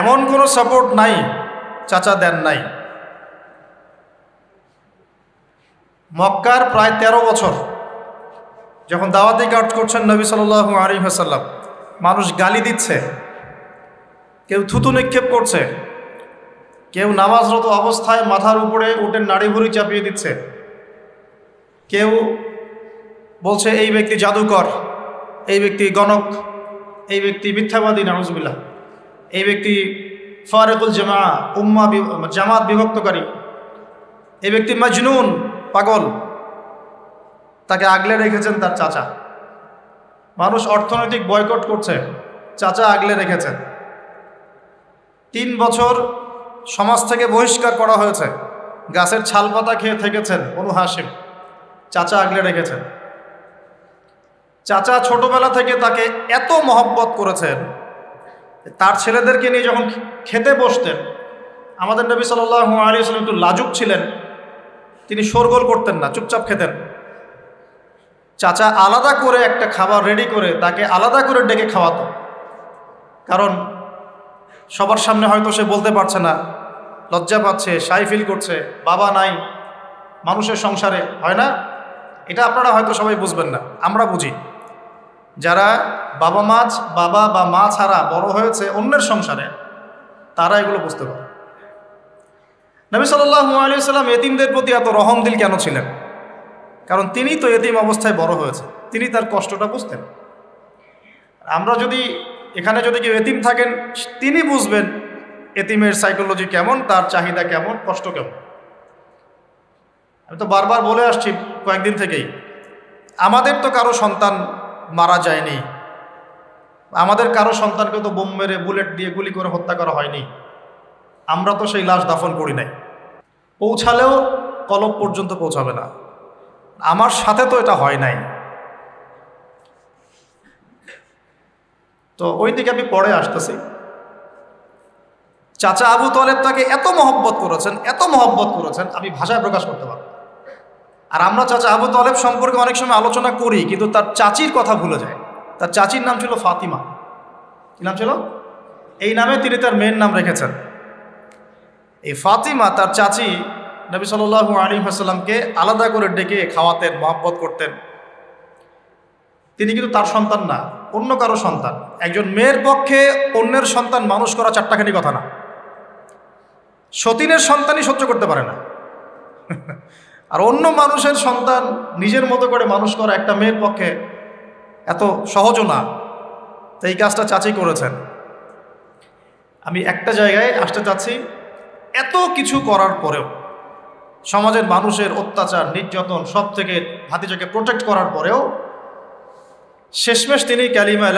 এমন কোনো সাপোর্ট নাই, চাচা দেন নাই। মক্কার প্রায় ১৩ বছর যখন দাওয়াতি কাজ করছেন নবী সাল আলী হাসাল্লাম মানুষ গালি দিচ্ছে, কেউ থুতু নিক্ষেপ করছে, কেউ নামাজরত অবস্থায় মাথার উপরে উটের নাড়ি ভুড়ি চাপিয়ে দিচ্ছে, কেউ বলছে, এই ব্যক্তি জাদুকর, এই ব্যক্তি গণক, এই ব্যক্তি মিথ্যাবাদী, নাউজবিল্লাহ। এই ব্যক্তি ফারেকুল জামা, উম্মা জামাত বিভক্তকারী। এই ব্যক্তি মাজনুন, পাগল। তাকে আগলে রেখেছেন তার চাচা। মানুষ অর্থনৈতিক বয়কট করছে, চাচা আগলে রেখেছেন। তিন বছর সমাজ থেকে বহিষ্কার করা হয়েছে, গাছের ছাল পাতা খেয়ে থেকেছেন অনু হাসিম চাচা আগলে রেখেছেন। চাচা ছোটবেলা থেকে তাকে এত মহব্বত করেছেন তার ছেলেদেরকে নিয়ে যখন খেতে বসতেন, আমাদের নবী সাল্লাহ আলী আসলাম একটু লাজুক ছিলেন। তিনি শোরগোল করতেন না, চুপচাপ খেতেন। চাচা আলাদা করে একটা খাবার রেডি করে তাকে আলাদা করে ডেকে খাওয়াতো। কারণ সবার সামনে হয়তো সে বলতে পারছে না, লজ্জা পাচ্ছে, সাই ফিল করছে, বাবা নাই, মানুষের সংসারে, হয় না? এটা আপনারা হয়তো সবাই বুঝবেন না, আমরা বুঝি। যারা বাবা মাছ বাবা বা মা ছাড়া বড় হয়েছে অন্যের সংসারে, তারা এগুলো বুঝতে পারে। নবী সাল্লাম এতিমদের প্রতি এত রহম দিল কেন ছিলেন? কারণ তিনি তো এতিম অবস্থায় বড় হয়েছে, তিনি তার কষ্টটা বুঝতেন। আমরা যদি এখানে যদি কেউ এতিম থাকেন, তিনি বুঝবেন এতিমের সাইকোলজি কেমন, তার চাহিদা কেমন, কষ্ট কেমন। আমি তো বারবার বলে আসছি কয়েকদিন থেকেই, আমাদের তো কারও সন্তান মারা যায়নি। আমাদের কারও সন্তানকে তো বোম মেরে বুলেট দিয়ে গুলি করে হত্যা করা হয়নি। আমরা তো সেই লাশ দাফন করি নাই। পৌঁছালেও কলব পর্যন্ত পৌঁছাবে না। আমার সাথে তো এটা হয় নাই। তো ওই দিকে আমি পরে আসতেছি। চাচা আবু তলেব তাকে এত মহব্বত করেছেন, এত মহব্বত করেছেন, আমি ভাষায় প্রকাশ করতে পারব আর আমরা চাচা আবু তলেব সম্পর্কে অনেক সময় আলোচনা করি, কিন্তু তার চাচির কথা ভুলে যায়। তার চাচির নাম ছিল ফাতিমা। কি নাম ছিল? এই নামে তিনি তার মেয়ের নাম রেখেছেন। এই ফাতিমা তার চাচি নবী সাল্লাহ আলী হাসাল্লামকে আলাদা করে ডেকে খাওয়াতেন, মহব্বত করতেন। তিনি কিন্তু তার সন্তান না, অন্য কারও সন্তান। একজন মেয়ের পক্ষে অন্যের সন্তান মানুষ করা চারটাখানি কথা না। সতীনের সন্তানই সহ্য করতে পারে না। আর অন্য মানুষের সন্তান নিজের মতো করে মানুষ করা একটা মেয়ের পক্ষে এত সহজও না। তো এই কাজটা চাচি করেছেন। আমি একটা জায়গায় আসতে চাচ্ছি, এত কিছু করার পরেও, সমাজের মানুষের অত্যাচার, নির্যাতন সব থেকে ভাতিজাকে প্রোটেক্ট করার পরেও, শেষমেশ তিনি ক্যালিমা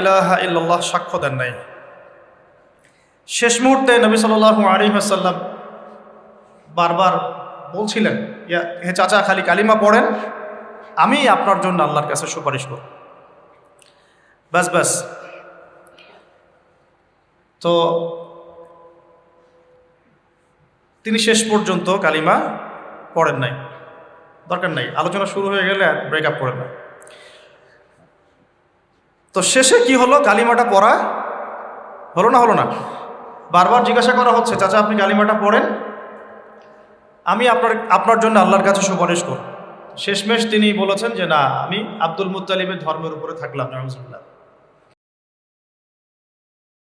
ইলাহা ইল্লাল্লাহ সাক্ষ্য দেন নাই। শেষ মুহূর্তে নবী সাল্লাল্লাহু আলাইহি ওয়াসাল্লাম বারবার বলছিলেন হে চাচা, খালি কালিমা পড়েন, আমি আপনার জন্য আল্লাহর কাছে সুপারিশ করব। ব্যাস ব্যাস। তো তিনি শেষ পর্যন্ত কালিমা পড়েন নাই। দরকার নাই, আলোচনা শুরু হয়ে গেলে ব্রেক আপ করেন না। তো শেষে কি হলো কালিমাটা পড়া? হলো না হলো না? বারবার জিজ্ঞাসা করা হচ্ছে, চাচা, আপনি কালিমাটা পড়েন? আমি আপনার আপনার জন্য আল্লাহর কাছে সুপারিশ করব। শেষমেশ তিনি বলেছেন যে, না, আমি আব্দুল মুতালিমের ধর্মের উপরে থাকলাম নাহমদুল্লাহ